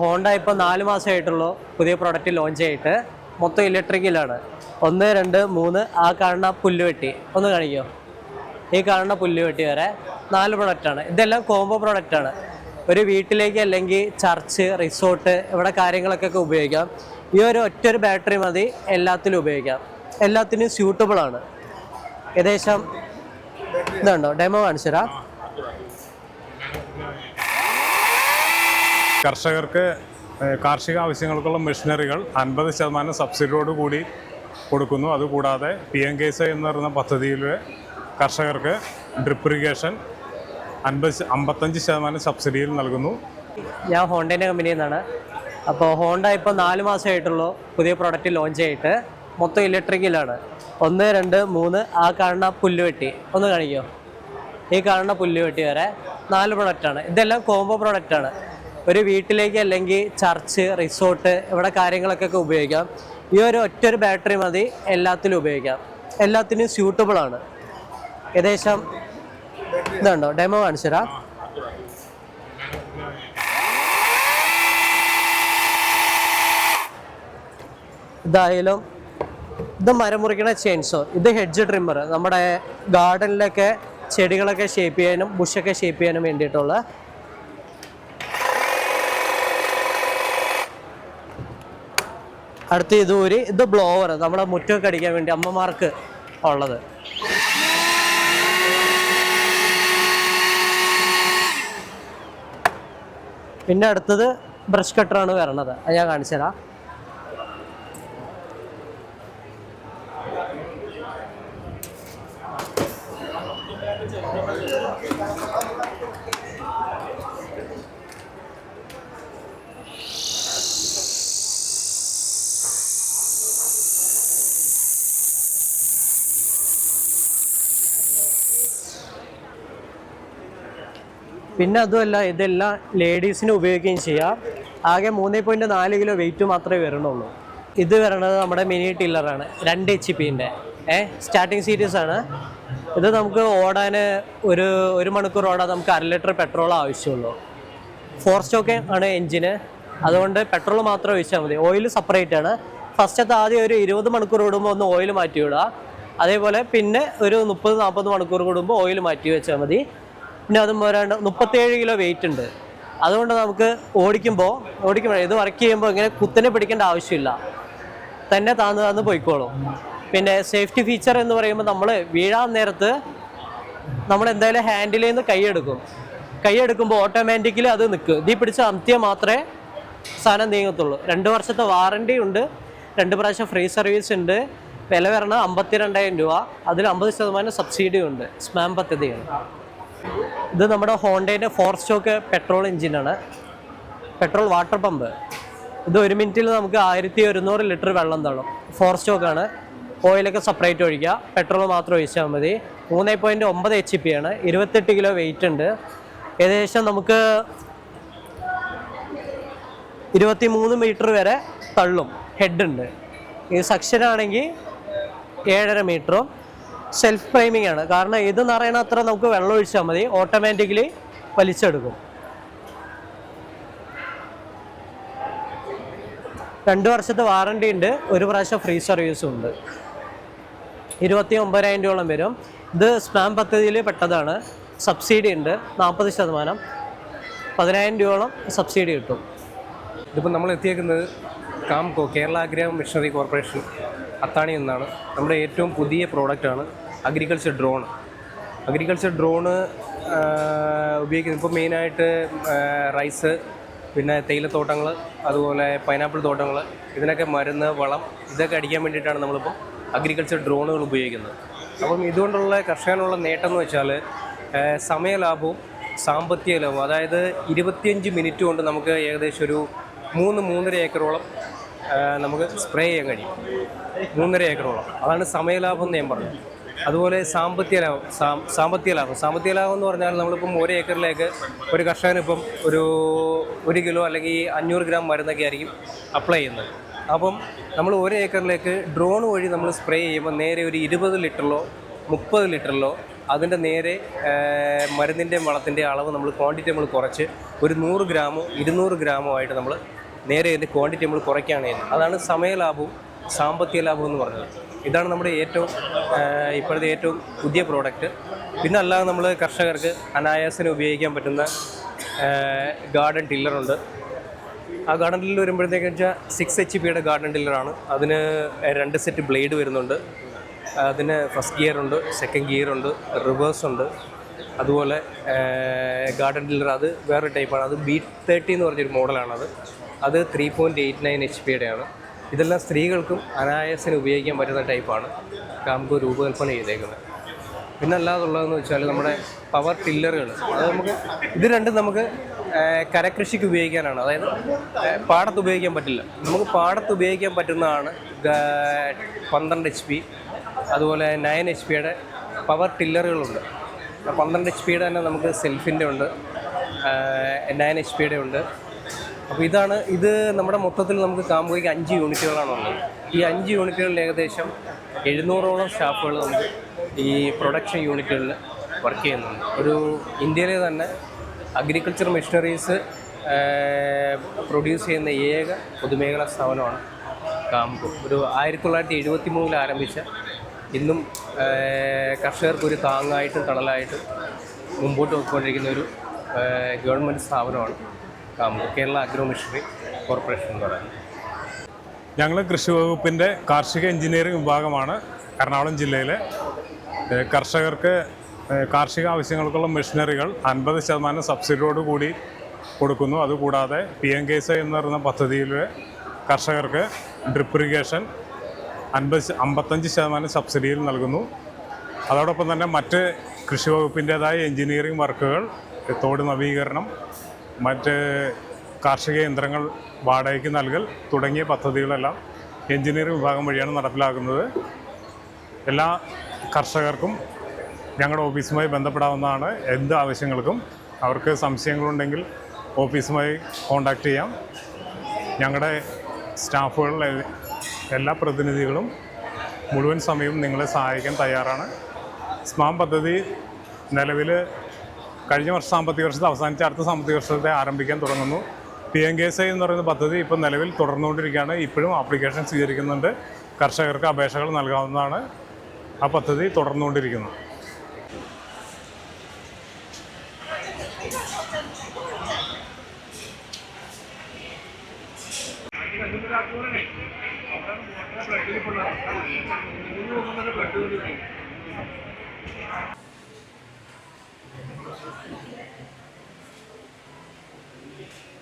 Honda ഇപ്പോൾ നാല് മാസമായിട്ടുള്ളൂ പുതിയ പ്രോഡക്റ്റ് ലോഞ്ച് ചെയ്തിട്ട്. മൊത്തം ഇലക്ട്രിക്കലാണ് ഒന്ന് രണ്ട് മൂന്ന് ആ കാണുന്ന പുല്ലുവെട്ടി ഒന്ന് കാണിക്കോ? ഈ കാണുന്ന പുല്ലുവെട്ടി വരെ നാല് പ്രൊഡക്റ്റാണ് ഇതെല്ലാം കോംബോ പ്രൊഡക്റ്റാണ് ഒരു വീട്ടിലേക്ക് അല്ലെങ്കിൽ ചർച്ച് റിസോർട്ട് ഇവിടെ കാര്യങ്ങളൊക്കെ ഉപയോഗിക്കാം. ഈ ഒരു ഒറ്റ ഒരു ബാറ്ററി മതി എല്ലാത്തിലും ഉപയോഗിക്കാം. എല്ലാത്തിനും സ്യൂട്ടബിൾ ആണ്. ഏകദേശം ഇതുണ്ടോ? ഡെമോ കാണിച്ചു തരാം കർഷകർക്ക് കാർഷിക ആവശ്യങ്ങൾക്കുള്ള മെഷീനറികൾ അൻപത് ശതമാനം സബ്സിഡിയോട് കൂടി കൊടുക്കുന്നു. അതുകൂടാതെ പി എം കെ സൈ എന്ന് പറയുന്ന പദ്ധതിയിൽ കർഷകർക്ക് ഡ്രിപ്പ് ഇറിഗേഷൻ അൻപത് അമ്പത്തഞ്ച് ശതമാനം സബ്സിഡിയിൽ നൽകുന്നു. ഞാൻ ഹോണ്ടേന്റെ കമ്പനിയിൽ നിന്നാണ്. അപ്പോൾ ഹോണ്ട ഇപ്പോൾ നാല് മാസമായിട്ടുള്ളൂ പുതിയ പ്രോഡക്റ്റ് ലോഞ്ച് ചെയ്തിട്ട്. മൊത്തം ഇലക്ട്രിക്കലാണ്. ഒന്ന് രണ്ട് മൂന്ന് ആ കാണുന്ന പുല്ലുവെട്ടി ഒന്ന് കാണിക്കോ? ഈ കാണുന്ന പുല്ലുവെട്ടി വരെ നാല് പ്രൊഡക്റ്റാണ് ഇതെല്ലാം കോംബോ പ്രൊഡക്റ്റാണ് ഒരു വീട്ടിലേക്ക് അല്ലെങ്കിൽ ചർച്ച് റിസോർട്ട് ഇവിടെ കാര്യങ്ങളൊക്കെ ഉപയോഗിക്കാം. ഈ ഒരു ഒറ്റ ഒരു ബാറ്ററി മതി എല്ലാത്തിലും ഉപയോഗിക്കാം. എല്ലാത്തിനും സ്യൂട്ടബിൾ ആണ്. ഏകദേശം ഇതുണ്ടോ? ഡെമോ കാണിച്ചു തരാം. ഇതായാലും ഇത് മരം മുറിക്കണ ചെയിൻസോ ഇത് ഹെഡ്ജ് ട്രിമ്മർ നമ്മുടെ ഗാർഡനിലൊക്കെ ചെടികളൊക്കെ ഷേപ്പ് ചെയ്യാനും ബുഷൊക്കെ ഷേപ്പ് ചെയ്യാനും വേണ്ടിയിട്ടുള്ള അടുത്ത ഇത് ഒരു ഇത് ബ്ലോവർ നമ്മുടെ മുറ്റമൊക്കെ അടിക്കാൻ വേണ്ടി അമ്മമാർക്ക് ഉള്ളത്. പിന്നെ അടുത്തത് ബ്രഷ് കട്ടറാണ് വരണത്. അത് ഞാൻ കാണിച്ചു തരാം പിന്നെ അതുമല്ല ഇതെല്ലാം ലേഡീസിന് ഉപയോഗിക്കുകയും ചെയ്യാം. ആകെ മൂന്ന് പോയിന്റ് നാല് കിലോ വെയിറ്റ് മാത്രമേ വരണുള്ളൂ. ഇത് വരണത് നമ്മുടെ മിനി ടില്ലറാണ് രണ്ട് എച്ച് പിന്റെ ഏ സ്റ്റാർട്ടിങ് സീരീസ് ആണ്. ഇത് നമുക്ക് ഓടാൻ ഒരു ഒരു മണിക്കൂർ ഓടാൻ നമുക്ക് അര ലിറ്റർ പെട്രോൾ ആവശ്യമുള്ളൂ. ഫോർ സ്റ്റോക്ക് ആണ് എൻജിന് അതുകൊണ്ട് പെട്രോൾ മാത്രം ഒഴിച്ചാൽ മതി. ഓയിൽ സെപ്പറേറ്റ് ആണ്. ഫസ്റ്റത്തെ ആദ്യം ഒരു ഇരുപത് മണിക്കൂർ കൂടുമ്പോൾ ഒന്ന് ഓയിൽ മാറ്റി വിടുക അതേപോലെ പിന്നെ ഒരു മുപ്പത് നാൽപ്പത് മണിക്കൂർ കൂടുമ്പോൾ ഓയിൽ മാറ്റി വെച്ചാൽ മതി. പിന്നെ അതും പോരാണ്ട് മുപ്പത്തേഴ് കിലോ വെയിറ്റ് ഉണ്ട്. അതുകൊണ്ട് നമുക്ക് ഓടിക്കുമ്പോൾ ഓടിക്കുമ്പോൾ ഇത് വർക്ക് ചെയ്യുമ്പോൾ ഇങ്ങനെ കുത്തനെ പിടിക്കേണ്ട ആവശ്യമില്ല. തന്നെ താന്ന് താന്ന് പോയിക്കോളും. പിന്നെ സേഫ്റ്റി ഫീച്ചർ എന്ന് പറയുമ്പോൾ നമ്മൾ വീഴാൻ നേരത്ത് നമ്മൾ എന്തായാലും ഹാൻഡിൽ നിന്ന് കൈയെടുക്കും കൈയെടുക്കുമ്പോൾ ഓട്ടോമാറ്റിക്കലി അത് നിൽക്കും ഇതീ പിടിച്ച അമിത്യ മാത്രമേ സാധനം നീങ്ങത്തുള്ളൂ. രണ്ട് വർഷത്തെ വാറണ്ടി ഉണ്ട്. രണ്ട് പ്രാവശ്യം ഫ്രീ സർവീസ് ഉണ്ട്. വില വരണ അമ്പത്തി രണ്ടായിരം രൂപ. അതിൽ അമ്പത് ശതമാനം സബ്സിഡിയും ഉണ്ട്. സ്മാം പദ്ധതിയാണ്. ഇത് നമ്മുടെ ഹോണ്ടേന്റെ ഫോർ സ്റ്റോക്ക് പെട്രോൾ എഞ്ചിനാണ്. Petrol water pump. ഇത് ഒരു മിനിറ്റിൽ നമുക്ക് ആയിരത്തി ഒരുന്നൂറ് ലിറ്റർ വെള്ളം തള്ളും. ഫോർ സ്റ്റോക്കാണ്. ഓയിലൊക്കെ സെപ്പറേറ്റ് ഒഴിക്കുക. പെട്രോൾ മാത്രം ഒഴിച്ചാൽ മതി. മൂന്ന് പോയിന്റ് ഒമ്പത് എച്ച് പി ആണ്. ഇരുപത്തെട്ട് കിലോ വെയിറ്റ് ഉണ്ട്. ഏകദേശം നമുക്ക് ഇരുപത്തി മൂന്ന് മീറ്റർ വരെ തള്ളും. ഹെഡ് ഉണ്ട്. ഈ സക്ഷനാണെങ്കിൽ ഏഴര മീറ്ററും സെൽഫ് പ്രൈമിംഗ് ആണ്. കാരണം ഇത് നിറയണ അത്ര നമുക്ക് വെള്ളം ഒഴിച്ചാൽ മതി. ഓട്ടോമാറ്റിക്കലി വലിച്ചെടുക്കും. രണ്ട് വർഷത്തെ വാറണ്ടി ഉണ്ട്. ഒരു പ്രാവശ്യം ഫ്രീ സർവീസും ഉണ്ട്. ഇരുപത്തി ഒമ്പതിനായിരം രൂപയോളം വരും. ഇത് സ്പാം പദ്ധതിയിൽ പെട്ടതാണ്. സബ്സിഡി ഉണ്ട്. നാൽപ്പത് ശതമാനം. പതിനായിരം രൂപയോളം സബ്സിഡി കിട്ടും. ഇതിപ്പോൾ നമ്മൾ എത്തിയേക്കുന്നത് KAMCO Kerala agro machinery corporation Athani എന്നാണ്. നമ്മുടെ ഏറ്റവും പുതിയ പ്രോഡക്റ്റാണ് അഗ്രികൾച്ചർ ഡ്രോൺ അഗ്രികൾച്ചർ ഡ്രോണ് ഉപയോഗിക്കുന്നത് ഇപ്പോൾ മെയിനായിട്ട് റൈസ് പിന്നെ തേയിലത്തോട്ടങ്ങൾ അതുപോലെ പൈനാപ്പിൾ തോട്ടങ്ങൾ ഇതിനൊക്കെ മരുന്ന് വളം ഇതൊക്കെ അടിക്കാൻ വേണ്ടിയിട്ടാണ് നമ്മളിപ്പോൾ അഗ്രികൾച്ചർ ഡ്രോണുകൾ ഉപയോഗിക്കുന്നത്. അപ്പം ഇതുകൊണ്ടുള്ള കർഷകനുള്ള നേട്ടം എന്ന് വെച്ചാൽ സമയലാഭവും സാമ്പത്തിക ലാഭവും അതായത് ഇരുപത്തിയഞ്ച് മിനിറ്റ് കൊണ്ട് നമുക്ക് ഏകദേശം ഒരു മൂന്ന് മൂന്നര ഏക്കറോളം നമുക്ക് സ്പ്രേ ചെയ്യാൻ കഴിയും. മൂന്നര ഏക്കറോളം. അതാണ് സമയലാഭം എന്ന് ഞാൻ പറഞ്ഞത്. അതുപോലെ സാമ്പത്തിക ലാഭം സാമ്പത്തിക ലാഭം. സാമ്പത്തിക ലാഭം എന്ന് പറഞ്ഞാൽ നമ്മളിപ്പം ഒരു ഏക്കറിലേക്ക് ഒരു കർഷകനിപ്പം ഒരു ഒരു കിലോ അല്ലെങ്കിൽ അഞ്ഞൂറ് ഗ്രാം മരുന്നൊക്കെ ആയിരിക്കും അപ്ലൈ ചെയ്യുന്നത്. അപ്പം നമ്മൾ ഒരു ഏക്കറിലേക്ക് ഡ്രോൺ വഴി നമ്മൾ സ്പ്രേ ചെയ്യുമ്പോൾ നേരെ ഒരു ഇരുപത് ലിറ്ററിലോ മുപ്പത് ലിറ്ററിലോ അതിന്റെ നേരെ മരുന്നിന്റെയും വളത്തിന്റെയും അളവ് നമ്മൾ ക്വാണ്ടിറ്റി നമ്മൾ കുറച്ച് ഒരു നൂറ് ഗ്രാമോ ഇരുന്നൂറ് ഗ്രാമോ ആയിട്ട് നമ്മൾ നേരെ ഇതിന്റെ ക്വാണ്ടിറ്റി നമ്മൾ കുറയ്ക്കുകയാണ് അതാണ് സമയലാഭവും സാമ്പത്തിക ലാഭവും എന്ന് പറഞ്ഞത്. ഇതാണ് നമ്മുടെ ഏറ്റവും ഇപ്പോഴത്തെ ഏറ്റവും പുതിയ പ്രോഡക്റ്റ് പിന്നെ അല്ലാതെ നമ്മൾ കർഷകർക്ക് അനായാസന ഉപയോഗിക്കാൻ പറ്റുന്ന ഗാർഡൻ ടില്ലറുണ്ട് ആ ഗാർഡൻ ടില്ലർ വരുമ്പോഴത്തേക്ക് വെച്ചാൽ സിക്സ് എച്ച് പിയുടെ ഗാർഡൻ ടില്ലറാണ് അതിന് രണ്ട് സെറ്റ് ബ്ലേഡ് വരുന്നുണ്ട്. അതിന് ഫസ്റ്റ് ഗിയർ ഉണ്ട് സെക്കൻഡ് ഗിയർ ഉണ്ട് റിവേഴ്സ് ഉണ്ട്. അതുപോലെ ഗാർഡൻ ടില്ലർ അത് വേറൊരു ടൈപ്പാണ് അത് ബി തേർട്ടി എന്ന് പറഞ്ഞൊരു മോഡലാണത് അത് three point eight nine H പിയുടെയാണ് ഇതെല്ലാം സ്ത്രീകൾക്കും അനായാസന് ഉപയോഗിക്കാൻ പറ്റുന്ന ടൈപ്പാണ്. കാംകോ രൂപകൽപ്പന ചെയ്തേക്കുന്നത്. പിന്നെ അല്ലാതുള്ളതെന്ന് വെച്ചാൽ നമ്മുടെ പവർ ടില്ലറുകൾ അത് നമുക്ക് ഇത് രണ്ടും നമുക്ക് കരകൃഷിക്ക് ഉപയോഗിക്കാനാണ്. അതായത് പാടത്ത് ഉപയോഗിക്കാൻ പറ്റില്ല. നമുക്ക് പാടത്ത് ഉപയോഗിക്കാൻ പറ്റുന്നതാണ് പന്ത്രണ്ട് എച്ച് പി അതുപോലെ നയൻ എച്ച് പിയുടെ പവർ ടില്ലറുകളുണ്ട് പന്ത്രണ്ട് എച്ച് പിയുടെ തന്നെ നമുക്ക് സെൽഫിന്റെ ഉണ്ട്. നയൻ എച്ച് പിയുടെ ഉണ്ട്. അപ്പോൾ ഇതാണ് ഇത് നമ്മുടെ മൊത്തത്തിൽ നമുക്ക് കാമ്പോയ്ക്ക് അഞ്ച് യൂണിറ്റുകളാണ് ഉള്ളത്. ഈ അഞ്ച് യൂണിറ്റുകളിൽ ഏകദേശം എഴുന്നൂറോളം സ്റ്റാഫുകൾ നമുക്ക് ഈ പ്രൊഡക്ഷൻ യൂണിറ്റുകളിൽ വർക്ക് ചെയ്യുന്നുണ്ട്. ഒരു ഇന്ത്യയിലെ തന്നെ അഗ്രികൾച്ചർ മെഷീനറീസ് പ്രൊഡ്യൂസ് ചെയ്യുന്ന ഏക പൊതുമേഖലാ സ്ഥാപനമാണ് കാംകോ ഒരു ആയിരത്തി തൊള്ളായിരത്തി എഴുപത്തി മൂന്നിൽ ആരംഭിച്ച ഇന്നും കർഷകർക്ക് ഒരു താങ്ങായിട്ടും തണലായിട്ടും മുമ്പോട്ട് പോയിക്കൊണ്ടിരിക്കുന്ന ഒരു ഗവൺമെന്റ് സ്ഥാപനമാണ്. കേരള അഗ്രോ മിഷണറി കോർപ്പറേഷൻ എന്ന് പറയുന്നത്. ഞങ്ങൾ കൃഷി വകുപ്പിന്റെ കാർഷിക എഞ്ചിനീയറിംഗ് വിഭാഗമാണ് എറണാകുളം ജില്ലയിലെ. കർഷകർക്ക് കാർഷിക ആവശ്യങ്ങൾക്കുള്ള മെഷീനറികൾ അൻപത് ശതമാനം സബ്സിഡിയോട് കൂടി കൊടുക്കുന്നു. അതുകൂടാതെ പി എം കെ എസ് എന്ന് പറയുന്ന പദ്ധതിയിൽ കർഷകർക്ക് ഡ്രിപ്പ് ഇറിഗേഷൻ അൻപത് അമ്പത്തഞ്ച് ശതമാനം സബ്സിഡിയിൽ നൽകുന്നു. അതോടൊപ്പം തന്നെ മറ്റ് കൃഷി വകുപ്പിന്റേതായ എഞ്ചിനീയറിംഗ് വർക്കുകൾ തോട് നവീകരണം മറ്റ് കാർഷിക യന്ത്രങ്ങൾ വാടകയ്ക്ക് നൽകൽ തുടങ്ങിയ പദ്ധതികളെല്ലാം എഞ്ചിനീയറിംഗ് വിഭാഗം വഴിയാണ് നടപ്പിലാക്കുന്നത്. എല്ലാ കർഷകർക്കും ഞങ്ങളുടെ ഓഫീസുമായി ബന്ധപ്പെടാവുന്നതാണ് എന്ത് ആവശ്യങ്ങൾക്കും. അവർക്ക് സംശയങ്ങളുണ്ടെങ്കിൽ ഓഫീസുമായി കോൺടാക്റ്റ് ചെയ്യാം. ഞങ്ങളുടെ സ്റ്റാഫുകളിലെ എല്ലാ പ്രതിനിധികളും മുഴുവൻ സമയവും നിങ്ങളെ സഹായിക്കാൻ തയ്യാറാണ്. സ്മാം പദ്ധതി നിലവിൽ കഴിഞ്ഞ വർഷം സാമ്പത്തിക വർഷത്തെ അവസാനിച്ച അടുത്ത സാമ്പത്തിക വർഷത്തെ ആരംഭിക്കാൻ തുടങ്ങുന്നു. P M K S I എന്ന് പറയുന്ന പദ്ധതി ഇപ്പോൾ നിലവിൽ തുടർന്നുകൊണ്ടിരിക്കുകയാണ്. ഇപ്പോഴും ആപ്ലിക്കേഷൻ സ്വീകരിക്കുന്നുണ്ട്. കർഷകർക്ക് അപേക്ഷകൾ നൽകാവുന്നതാണ്. ആ പദ്ധതി തുടർന്നുകൊണ്ടിരിക്കുന്നു. Thank you.